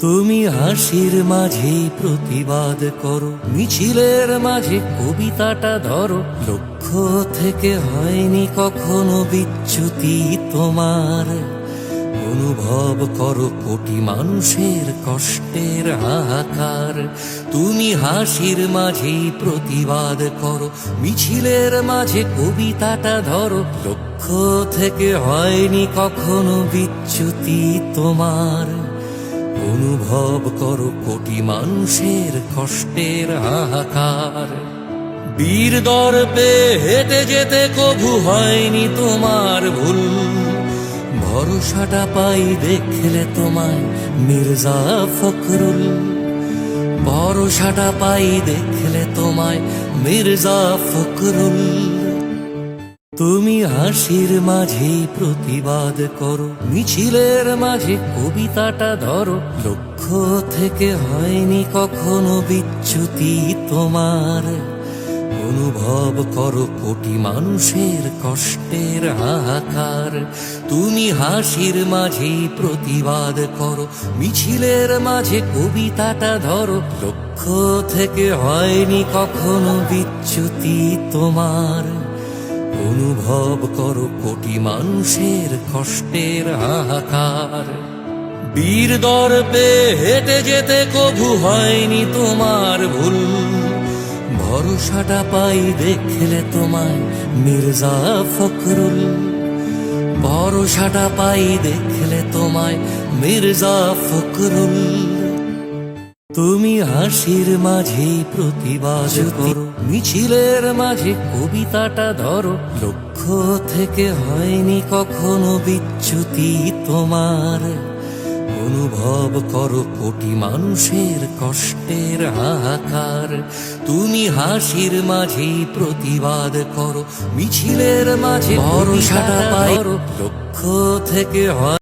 তুমি হাসির মাঝে প্রতিবাদ করো, মিছিলের মাঝে কবিতাটা ধরো। লক্ষ্য থেকে হয়নি কখনো বিচ্যুতি তোমার। অনুভব করো কোটি মানুষের কষ্টের হাহাকার। তুমি হাসির মাঝেই প্রতিবাদ করো, মিছিলের মাঝে কবিতাটা ধরো। লক্ষ্য থেকে হয়নি কখনো বিচ্যুতি তোমার। অনুভব করো কোটি মানুষের কষ্টের হাহাকার। বীর দর্পে হেঁটে যেতে কভু হয়নি তোমার ভুল। ভরসাটা পাই দেখলে তোমায় মির্জা ফখরুল। ভরসাটা পাই দেখলে তোমায় মির্জা ফখরুল। তুমি হাসির মাঝে প্রতিবাদ করো, মিছিলের মাঝে কবিতাটা ধরো। লক্ষ্য থেকে হয়নি কখনো বিচ্যুতি তোমার। অনুভব করো কোটি মানুষের কষ্টের হাহাকার। তুমি হাসির মাঝে প্রতিবাদ করো, মিছিলের মাঝে কবিতাটা ধরো। লক্ষ্য থেকে হয়নি কখনো বিচ্যুতি তোমার। অনুভব করো কোটি মানুষের কষ্টের হাহাকার। বীর দর্পে হেঁটে যেতে কভু হয়নি তোমার ভুল। ভরসাটা পাই দেখলে তোমায় মির্জা ফখরুল। ভরসাটা পাই দেখলে তোমায় মির্জা ফখরুল। তুমি হাসির মাঝে প্রতিবাদ করো মিছিলের মাঝে কবিতাটা ধরো। লক্ষ্য থেকে হয়নি কখনো বিচ্যুতি তোমার। অনুভব করো কোটি মানুষের কষ্টের হাহাকার। তুমি হাসির মাঝে প্রতিবাদ করো মিছিলের মাঝে ভরসাটা পাই। লক্ষ্য থেকে হয়